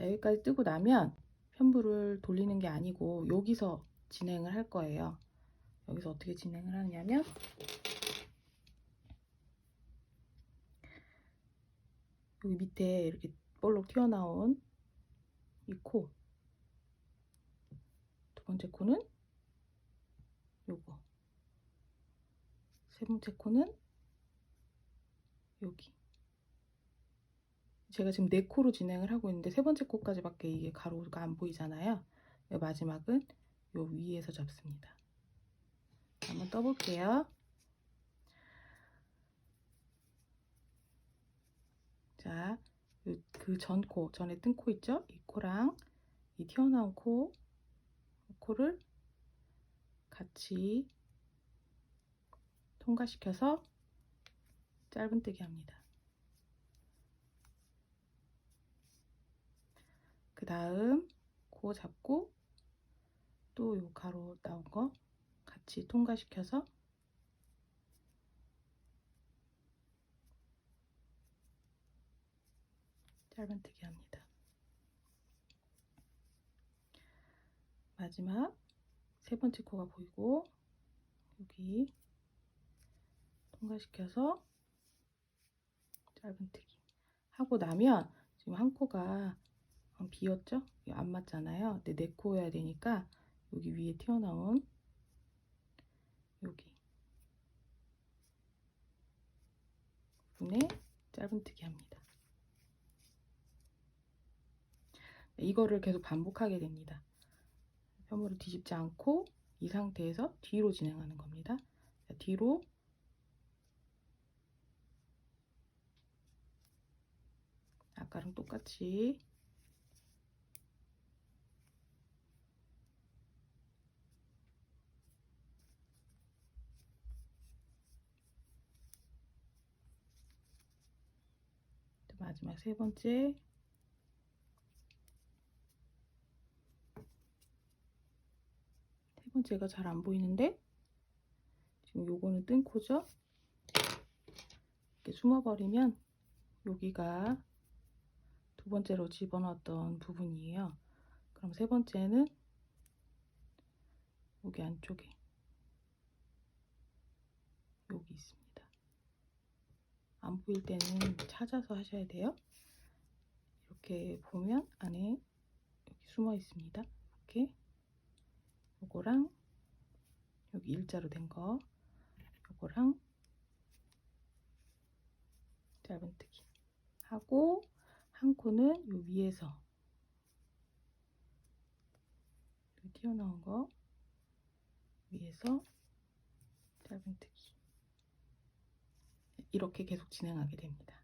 자, 여기까지 뜨고 나면 편부를 돌리는 게 아니고 여기서 진행을 할 거예요. 여기서 어떻게 진행을 하냐면 여기 밑에 이렇게 볼록 튀어나온 이 코. 두 번째 코는 요거. 세 번째 코는 여기. 제가 지금 네 코로 진행을 하고 있는데 세 번째 코까지밖에 이게 가로가 안 보이잖아요. 마지막은 요 위에서 잡습니다. 한번 떠볼게요. 자, 그 전 코, 전에 뜬 코 있죠? 이 코랑 이 튀어나온 코, 코를 같이 통과시켜서 짧은뜨기 합니다. 그 다음 코 잡고 또 요 가로 나온 거 같이 통과시켜서 짧은뜨기 합니다. 마지막 세 번째 코가 보이고 여기 통과시켜서 짧은뜨기 하고 나면 지금 한 코가 비었죠? 안 맞잖아요. 근데 네 코여야 되니까 여기 위에 튀어나온 여기 부분에 짧은뜨기 합니다. 이거를 계속 반복하게 됩니다. 펴물을 뒤집지 않고 이 상태에서 뒤로 진행하는 겁니다. 자, 뒤로 아까랑 똑같이 마지막 세 번째. 세 번째가 잘 안 보이는데? 지금 요거는 뜬 코죠? 이렇게 숨어버리면 여기가 두 번째로 집어넣었던 부분이에요. 그럼 세 번째는 여기 안쪽에 여기 있습니다 안 보일 때는 찾아서 하셔야 돼요. 이렇게 보면 안에 여기 숨어 있습니다. 이렇게. 요거랑 여기 일자로 된 거, 요거랑 짧은뜨기. 하고 한 코는 요 위에서. 튀어나온 거. 위에서 짧은뜨기 이렇게 계속 진행하게 됩니다.